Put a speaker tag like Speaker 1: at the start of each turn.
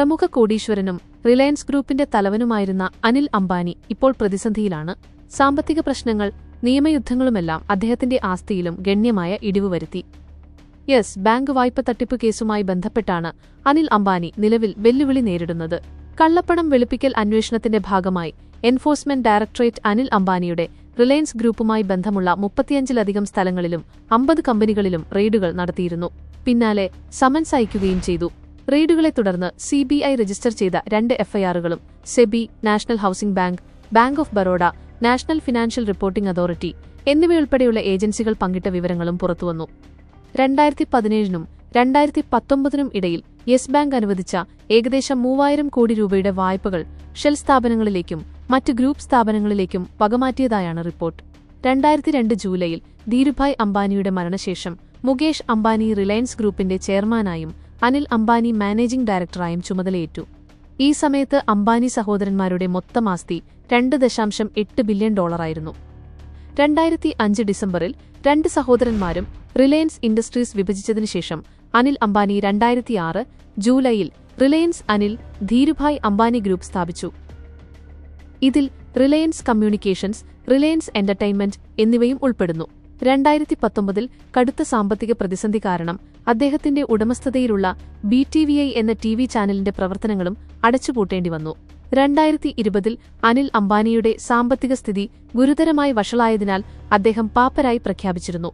Speaker 1: പ്രമുഖ കോടീശ്വരനും റിലയൻസ് ഗ്രൂപ്പിന്റെ തലവനുമായിരുന്ന അനിൽ അംബാനി ഇപ്പോൾ പ്രതിസന്ധിയിലാണ്. സാമ്പത്തിക പ്രശ്നങ്ങൾ നിയമയുദ്ധങ്ങളുമെല്ലാം അദ്ദേഹത്തിന്റെ ആസ്തിയിലും ഗണ്യമായ ഇടിവ് വരുത്തി. യെസ് ബാങ്ക് വായ്പ തട്ടിപ്പ് കേസുമായി ബന്ധപ്പെട്ടാണ് അനിൽ അംബാനി നിലവിൽ വെല്ലുവിളി നേരിടുന്നത്. കള്ളപ്പണം വെളുപ്പിക്കൽ അന്വേഷണത്തിന്റെ ഭാഗമായി എൻഫോഴ്സ്മെന്റ് ഡയറക്ടറേറ്റ് അനിൽ അംബാനിയുടെ റിലയൻസ് ഗ്രൂപ്പുമായി ബന്ധമുള്ള മുപ്പത്തിയഞ്ചിലധികം സ്ഥലങ്ങളിലും അമ്പത് കമ്പനികളിലും റെയ്ഡുകൾ നടത്തിയിരുന്നു. പിന്നാലെ സമൻസ് അയക്കുകയും ചെയ്തു. റെയ്ഡുകളെ തുടർന്ന് സി ബി ഐ രജിസ്റ്റർ ചെയ്ത രണ്ട് എഫ്ഐആറുകളും SEBI national housing bank bank of Baroda national financial reporting authority എന്നിവയുൾപ്പെടെയുള്ള ഏജൻസികൾ പങ്കിട്ട വിവരങ്ങളും പുറത്തുവന്നു. രണ്ടായിരത്തി പതിനേഴിനും രണ്ടായിരത്തി പത്തൊമ്പതിനും ഇടയിൽ യെസ് ബാങ്ക് അനുവദിച്ച ഏകദേശം മൂവായിരം കോടി രൂപയുടെ വായ്പകൾ ഷെൽ സ്ഥാപനങ്ങളിലേക്കും മറ്റ് ഗ്രൂപ്പ് സ്ഥാപനങ്ങളിലേക്കും വകമാറ്റിയതായാണ് റിപ്പോർട്ട്. രണ്ടായിരത്തി രണ്ട് ജൂലൈയിൽ ധീരുഭായ് അംബാനിയുടെ മരണശേഷം മുകേഷ് അംബാനി റിലയൻസ് ഗ്രൂപ്പിന്റെ ചെയർമാനായും അനിൽ അംബാനി മാനേജിംഗ് ഡയറക്ടറായും ചുമതലയേറ്റു. ഈ സമയത്ത് അംബാനി സഹോദരന്മാരുടെ മൊത്തം ആസ്തി രണ്ട് ദശാംശം എട്ട് ബില്യൺ ഡോളറായിരുന്നു. രണ്ടായിരത്തി അഞ്ച് ഡിസംബറിൽ രണ്ട് സഹോദരന്മാരും റിലയൻസ് ഇൻഡസ്ട്രീസ് വിഭജിച്ചതിനു ശേഷം അനിൽ അംബാനി രണ്ടായിരത്തി ആറ് ജൂലൈയിൽ റിലയൻസ് അനിൽ ധീരുഭായ് അംബാനി ഗ്രൂപ്പ് സ്ഥാപിച്ചു. ഇതിൽ റിലയൻസ് കമ്മ്യൂണിക്കേഷൻസ് റിലയൻസ് എന്റർടൈൻമെന്റ് എന്നിവയും ഉൾപ്പെടുന്നു. രണ്ടായിരത്തി പത്തൊമ്പതിൽ കടുത്ത സാമ്പത്തിക പ്രതിസന്ധി കാരണം അദ്ദേഹത്തിന്റെ ഉടമസ്ഥതയിലുള്ള ബി ടി വി ഐ എന്ന ടി വി ചാനലിന്റെ പ്രവർത്തനങ്ങളും അടച്ചുപൂട്ടേണ്ടി വന്നു. രണ്ടായിരത്തി ഇരുപതിൽ അനിൽ അംബാനിയുടെ സാമ്പത്തിക സ്ഥിതി ഗുരുതരമായി വഷളായതിനാൽ അദ്ദേഹം പാപ്പരായി പ്രഖ്യാപിച്ചിരുന്നു.